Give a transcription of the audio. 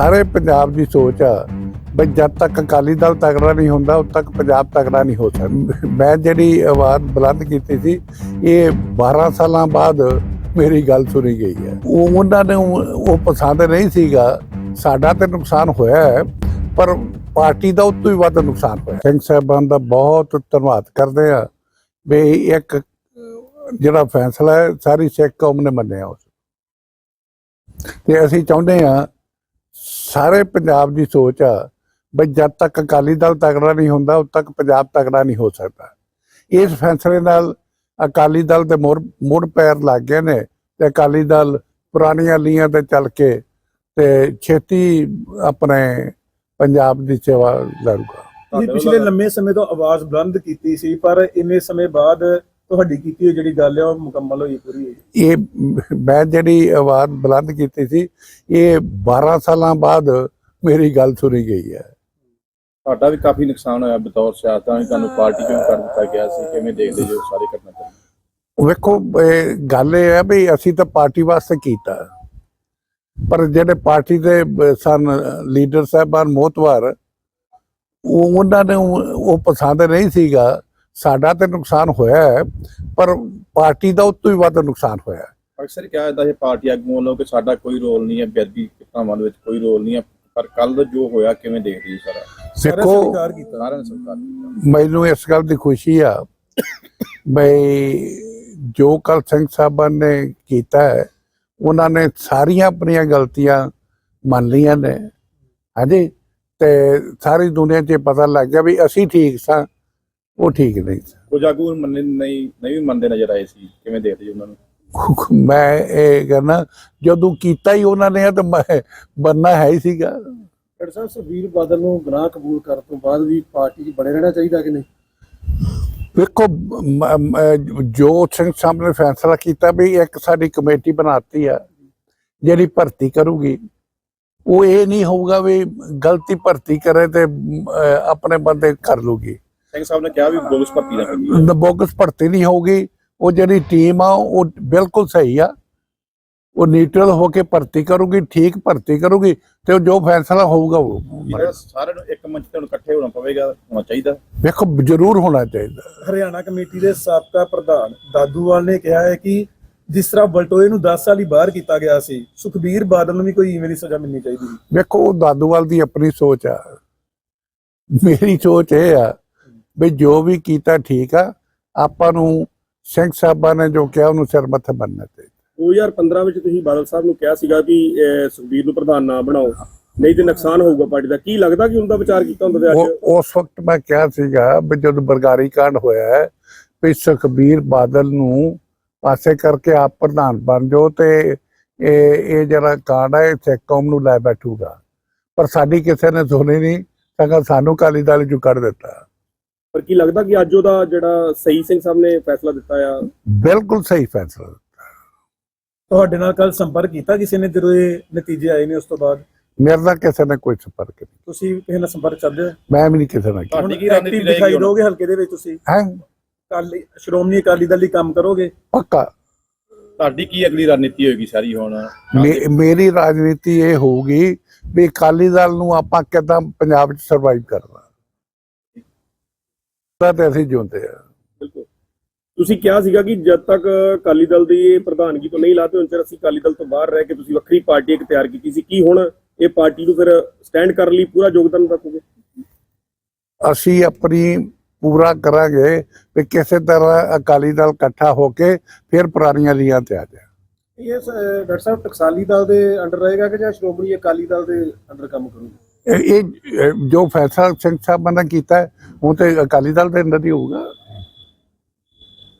ਸਾਰੇ ਪੰਜਾਬ ਦੀ ਸੋਚ ਆ ਬਈ ਜਦ ਤੱਕ ਅਕਾਲੀ ਦਲ ਤਗੜਾ ਨਹੀਂ ਹੁੰਦਾ, ਉਦ ਤੱਕ ਪੰਜਾਬ ਤਕੜਾ ਨਹੀਂ ਹੋ ਸਕਦਾ। ਮੈਂ ਜਿਹੜੀ ਆਵਾਜ਼ ਬੁਲੰਦ ਕੀਤੀ ਸੀ, ਇਹ 12 ਸਾਲਾਂ ਬਾਅਦ ਮੇਰੀ ਗੱਲ ਸੁਣੀ ਗਈ ਹੈ। ਉਹ ਉਹਨਾਂ ਨੇ ਉਹ ਉਹ ਪਸੰਦ ਨਹੀਂ ਸੀਗਾ। ਸਾਡਾ ਤੇ ਨੁਕਸਾਨ ਹੋਇਆ ਹੈ, ਪਰ ਪਾਰਟੀ ਦਾ ਉਤੋਂ ਹੀ ਵੱਧ ਨੁਕਸਾਨ ਹੋਇਆ। ਸਿੰਘ ਸਾਹਿਬਾਨ ਦਾ ਬਹੁਤ ਧੰਨਵਾਦ ਕਰਦੇ ਆ ਵੀ ਇੱਕ ਜਿਹੜਾ ਫੈਸਲਾ ਹੈ, ਸਾਰੀ ਸਿੱਖ ਕੌਮ ਨੇ ਮੰਨਿਆ ਉਸ ਤੇ ਅਸੀਂ ਚਾਹੁੰਦੇ ਆ ਸਾਰੇ ਪੰਜਾਬ ਦੀ ਸੋਚ ਆ ਬਈ ਜਦ ਤੱਕ ਅਕਾਲੀ ਦਲ ਤਗੜਾ ਨਹੀਂ ਹੁੰਦਾ, ਉਦ ਤੱਕ ਪੰਜਾਬ ਤਗੜਾ ਨਹੀਂ ਹੋ ਸਕਦਾ। ਇਸ ਫੈਸਲੇ ਨਾਲ ਅਕਾਲੀ ਦਲ ਦੇ ਮੁੜ ਪੈਰ ਲੱਗ ਗਏ ਨੇ ਤੇ ਅਕਾਲੀ ਦਲ ਪੁਰਾਣੀਆਂ ਲੀਆਂ ਤੇ ਚੱਲ ਕੇ ਤੇ ਛੇਤੀ ਆਪਣੇ ਪੰਜਾਬ ਦੀ ਸੇਵਾ ਲੜੂਗਾ। ਪਿਛਲੇ ਲੰਮੇ ਸਮੇਂ ਤੋਂ ਆਵਾਜ਼ ਬੁਲੰਦ ਕੀਤੀ ਸੀ, ਪਰ ਇੰਨੇ ਸਮੇਂ ਬਾਅਦ ਤੁਹਾਡੀ ਕੀਤੀ ਹੋਈ ਜਿਹੜੀ ਗੱਲ ਹੈ ਉਹ ਮੁਕੰਮਲ ਹੋਈ ਪੂਰੀ ਹੋਈ? ਇਹ ਮੈਂ ਜਿਹੜੀ ਆਵਾਜ਼ ਬੁਲੰਦ ਕੀਤੀ ਸੀ ਇਹ 12 ਸਾਲਾਂ ਬਾਅਦ ਮੇਰੀ ਗੱਲ ਸੁਣੀ ਗਈ ਹੈ। ਤੁਹਾਡਾ ਵੀ ਕਾਫੀ ਨੁਕਸਾਨ ਹੋਇਆ ਬਤੌਰ ਸਿਆਸਤਾਂ ਵੀ ਤੁਹਾਨੂੰ ਪਾਰਟੀ ਕਿਉਂ ਕਰ ਦਿੱਤਾ ਗਿਆ ਸੀ? ਕਿਵੇਂ ਦੇਖਦੇ ਜੋ ਸਾਰੇ ਘਟਨਾਕ੍ਰਮ ਵੇਖੋ ਇਹ ਗੱਲ ਇਹ ਹੈ ਵੀ ਅਸੀਂ ਤਾਂ ਪਾਰਟੀ ਵਾਸਤੇ ਕੀਤਾ। ਪਰ ਜਿਹੜੇ ਪਾਰਟੀ ਦੇ ਸਨ ਲੀਡਰ ਸਾਹਿਬਾਨ ਮੋਤਵਾਰ ਉਹ ਉਹਨਾਂ ਨੇ ਉਹ ਪਸੰਦ ਨਹੀਂ ਸੀਗਾ। ਸਾਡਾ ਤੇ ਨੁਕਸਾਨ ਹੋਇਆ ਹੈ ਪਰ ਪਾਰਟੀ ਦਾ ਉਤੋਂ ਹੀ ਵੱਧ ਨੁਕਸਾਨ ਹੋਇਆ ਹੈ। ਅਕਸਰ ਕਿਹਾ ਜਾਂਦਾ ਹੈ ਪਾਰਟੀ ਆਗੂਆਂ ਵੱਲੋਂ ਕਿ ਸਾਡਾ ਕੋਈ ਰੋਲ ਨਹੀਂ ਹੈ ਬੇਅਦਬੀ ਘਟਨਾਵਾਂ ਦੇ ਵਿੱਚ ਕੋਈ ਰੋਲ ਨਹੀਂ ਹੈ ਪਰ ਕੱਲ ਜੋ ਹੋਇਆ ਕਿਵੇਂ ਦੇਖਦੇ ਹੋ ਸਾਰਾ? ਦੇਖੋ ਸਵੀਕਾਰ ਕੀਤਾ। ਸਾਰਿਆਂ ਨੇ ਕੀਤਾ। ਮੈਨੂੰ ਇਸ ਗੱਲ ਦੀ ਖੁਸ਼ੀ ਆ ਬਈ ਜੋ ਕਲ ਸਿੰਘ ਸਾਹਿਬਾਨ ਨੇ ਕੀਤਾ ਹੈ ਉਹਨਾਂ ਨੇ ਸਾਰੀਆਂ ਆਪਣੀਆਂ ਗਲਤੀਆਂ ਮੰਨ ਲਈਆਂ ਨੇ। ਹਾਂਜੀ? ਤੇ ਸਾਰੀ ਦੁਨੀਆ 'ਚ ਪਤਾ ਲੱਗ ਗਿਆ ਵੀ ਅਸੀਂ ਠੀਕ ਸਾਂ ਉਹ ਠੀਕ ਨਹੀਂ ਸੀ। ਕੁਝ ਆਗੂ ਮੰਨੇ ਨਹੀਂ ਨਹੀਂ ਵੀ ਮੰਨਦੇ ਨਜ਼ਰ ਆਏ ਸੀ। ਕਿਵੇਂ ਦੇਖਦੇ ਜੀ ਉਹਨਾਂ ਨੂੰ? ਮੈਂ ਇਹ ਕਹਿੰਦਾ ਜਦੋਂ ਕੀਤਾ ਹੀ ਉਹਨਾਂ ਨੇ ਤਾਂ ਮੈਂ ਬੰਨਾ ਹੈ ਹੀ ਸੀਗਾ। ਡਾਕਟਰ ਸਾਹਿਬ ਸੁਖਬੀਰ ਬਾਦਲ ਨੂੰ ਗੁਨਾਹ ਕਬੂਲ ਕਰਨ ਤੋਂ ਬਾਅਦ ਵੀ ਪਾਰਟੀ 'ਚ ਬਣੇ ਰਹਿਣਾ ਚਾਹੀਦਾ ਕਿ ਨਹੀਂ? ਵੇਖੋ ਮ- ਮ- ਜੋ ਸਿੰਘ ਸਾਹਿਬ ਨੇ ਫੈਸਲਾ ਕੀਤਾ ਵੀ ਇੱਕ ਸਾਡੀ ਕਮੇਟੀ ਬਣਾਤੀ ਆ ਜਿਹੜੀ ਭਰਤੀ ਕਰੂਗੀ। ਉਹ ਇਹ ਨਹੀਂ ਹੋਊਗਾ ਵੀ ਗਲਤੀ ਭਰਤੀ ਕਰੇ ਤੇ ਆਪਣੇ ਬੰਦੇ ਕਰ ਲੂਗੀ। ਸਿੰਘ ਸਾਹਿਬ ਨੇ ਕਿਹਾ ਵੀ ਬੋਗਸ ਭਰਤੀ ਨਾ ਕਰੀਏ ਬੋਗਸ ਭਰਤੀ ਨਹੀਂ ਹੋਊਗੀ। ਉਹ ਜਿਹੜੀ ਟੀਮ ਆ ਉਹ ਬਿਲਕੁਲ ਸਹੀ ਆ। ਉਹ ਨਿਊਟਰਲ ਹੋ ਕੇ ਭਰਤੀ ਕਰੂਗੀ ਠੀਕ ਭਰਤੀ ਕਰੂਗੀ ਤੇ ਜੋ ਫੈਸਲਾ ਹੋਊਗਾ ਉਹ ਸਾਰਿਆਂ ਨੂੰ ਇੱਕ ਮੰਚ ਤੇ ਹੁਣ ਇਕੱਠੇ ਹੋਣਾ ਪਵੇਗਾ ਹੋਣਾ ਚਾਹੀਦਾ। ਵੇਖੋ ਜ਼ਰੂਰ ਹੋਣਾ ਚਾਹੀਦਾ। ਹਰਿਆਣਾ ਕਮੇਟੀ ਦੇ ਸਾਬਕਾ ਪ੍ਰਧਾਨ ਦਾਦੂਵਾਲ ਨੇ ਕਿਹਾ ਹੈ ਕਿ ਜਿਸ ਤਰ੍ਹਾਂ ਬਲਟੋਏ ਨੂੰ 10 ਸਾਲ ਹੀ ਬਾਹਰ ਕੀਤਾ ਗਿਆ ਸੀ ਸੁਖਬੀਰ ਬਾਦਲ ਨੂੰ ਵੀ ਕੋਈ ਇਵੇਂ ਦੀ ਸਜ਼ਾ ਮਿਲਣੀ ਚਾਹੀਦੀ। ਸੀ ਵੇਖੋ ਉਹ ਦਾਦੂਵਾਲ ਦੀ ਆਪਣੀ ਸੋਚ ਆ। ਮੇਰੀ ਸੋਚ ਇਹ ਆ ਵੀ ਜੋ ਵੀ ਕੀਤਾ ਠੀਕ ਆ ਆਪਾਂ ਨੂੰ ਸਿੰਘ ਸਾਹਿਬਾਂ ਨੇ ਜੋ ਕਿਹਾ ਉਹਨੂੰ ਸਿਰ ਮੱਥੇ ਬੰਨਣਾ ਚਾਹੀਦਾ 2015 ਵਿੱਚ ਤੁਸੀਂ ਬਾਦਲ ਸਾਹਿਬ ਨੂੰ ਕਿਹਾ ਸੀਗਾ ਅਹ, ਸੁਖਬੀਰ ਨੂੰ ਪ੍ਰਧਾਨ ਨਾ ਬਣਾਓ। ਨਹੀਂ ਤੇ ਨੁਕਸਾਨ ਹੋਊਗਾ ਪਾਰਟੀ ਦਾ। ਕੀ ਲੱਗਦਾ ਕਿ ਉਹਦਾ ਵਿਚਾਰ ਕੀਤਾ ਹੁੰਦਾ ਤੇ ਅੱਜ? ਉਸ ਵਕਤ ਮੈਂ ਕਿਹਾ ਸੀਗਾ ਵੀ ਜਦੋਂ ਬਰਗਾਰੀ ਕਾਂਡ ਹੋਇਆ ਹੈ ਵੀ ਸੁਖਬੀਰ ਬਾਦਲ ਨੂੰ ਪਾਸੇ ਕਰਕੇ ਆਪ ਪ੍ਰਧਾਨ ਬਣ ਜਾਓ ਤੇ ਇਹ ਇਹ ਜਿਹੜਾ ਕਾਂਡ ਹੈ ਇਹ ਸਿੱਖ ਕੌਮ ਨੂੰ ਲੈ ਬੈਠੂਗਾ। ਪਰ ਸਾਡੀ ਕਿਸੇ ਨੇ ਸੁਣੀ ਨਹੀਂ ਸਗੋਂ ਸਾਨੂੰ ਕਾਲੀ ਦਲ ਚੋਂ ਕੱਢ ਦਿੱਤਾ। ਪਰ ਕੀ ਲੱਗਦਾ ਕਿ ਅੱਜ ਉਹਦਾ ਜਿਹੜਾ ਸਹੀ ਸਿੰਘ ਸਾਹਿਬ ਨੇ ਫੈਸਲਾ ਦਿੱਤਾ ਆ? ਬਿਲਕੁਲ ਸਹੀ ਫੈਸਲਾ ਤੁਹਾਡੇ ਨਾਲ ਕੱਲ ਸੰਪਰਕ ਕੀਤਾ ਕਿਸੇ ਨੇ ਜਦੋਂ ਇਹ ਨਤੀਜੇ ਆਏ ਨੇ ਉਸ ਤੋਂ ਬਾਅਦ? ਮੇਰੇ ਨਾਲ ਕਿਸੇ ਨੇ ਕੋਈ ਸੰਪਰਕ ਨਹੀਂ ਤੁਸੀਂ ਕਿਸੇ ਨਾਲ ਸੰਪਰਕ ਚੱਲਦੇ ਹੋ? ਮੈਂ ਵੀ ਨਹੀਂ ਕਿਸੇ ਨਾਲ ਕੀਤਾ। ਤੁਹਾਡੀ ਹੁਣ ਕੀ ਰਣਨੀਤੀ ਐਕਟਿਵ ਰਹੇਗੀ ਦਿਖਾਈ? ਦੋਗੇ ਹਲਕੇ ਦੇ ਵਿੱਚ ਤੁਸੀਂ? ਹੈ? ਅਕਾਲੀ ਸ਼੍ਰੋਮਣੀ ਅਕਾਲੀ ਦਲ ਲਈ ਕੰਮ ਕਰੋਗੇ? ਪੱਕਾ। ਤੁਹਾਡੀ ਕੀ ਅਗਲੀ ਰਣਨੀਤੀ ਹੋਏਗੀ ਸਾਰੀ ਹੁਣ? ਮੇਰੀ ਰਾਜਨੀਤੀ ਇਹ ਹੋਊਗੀ ਵੀ ਅਕਾਲੀ ਦਲ ਨੂੰ ਆਪਾਂ ਕਿਦਾਂ ਪੰਜਾਬ 'ਚ ਸਰਵਾਈਵ ਕਰਨਾ। ਤਾਂ ਤੇ ਅਸੀਂ ਜਿਉਂਦੇ ਆ ਬਿਲਕੁਲ। ਤੁਸੀਂ ਕਿਹਾ ਸੀਗਾ ਕਿ ਜਦ ਤੱਕ ਅਕਾਲੀ ਦਲ ਦੀ ਇਹ ਪ੍ਰਧਾਨਗੀ ਤੋਂ ਨਹੀਂ ਲਾਤੇ ਚਿਰ ਅਸੀਂ ਅਕਾਲੀ ਦਲ ਤੋਂ ਬਾਹਰ ਰਹਿ ਕੇ ਤੁਸੀਂ ਵੱਖਰੀ ਪਾਰਟੀ ਇੱਕ ਤਿਆਰ ਕੀਤੀ ਸੀ ਕੀ ਹੁਣ ਇਹ ਪਾਰਟੀ ਨੂੰ ਫਿਰ ਸਟੈਂਡ ਕਰਨ ਲਈ ਪੂਰਾ ਯੋਗਦਾਨ ਰੱਖੋਗੇ? ਅਸੀਂ ਆਪਣੀ ਪੂਰਾ ਕਰਾਂਗੇ ਵੀ ਕਿਸੇ ਤਰ੍ਹਾਂ ਅਕਾਲੀ ਦਲ ਇਕੱਠਾ ਹੋ ਕੇ ਫਿਰ ਪੁਰਾਣੀਆਂ ਲੀਆਂ ਤੇ ਆ ਜਾਏ। ਇਹ ਡਾਕਟਰ ਸਾਹਿਬ ਟਕਸਾਲੀ ਦਲ ਦੇ ਅੰਡਰ ਰਹੇਗਾ ਕਿ ਜਾਂ ਸ਼੍ਰੋਮਣੀ ਅਕਾਲੀ ਦਲ ਦੇ ਅੰਡਰ ਕੰਮ ਕਰੂਗਾ? ਇਹ ਜੋ ਫੈਸਲਾ ਸਿੰਘ ਸਾਹਿਬਾਂ ਨੇ ਕੀਤਾ ਉਹ ਤੇ ਅਕਾਲੀ ਦਲ ਦੇ ਅੰਦਰ ਹੀ ਹੋਊਗਾ।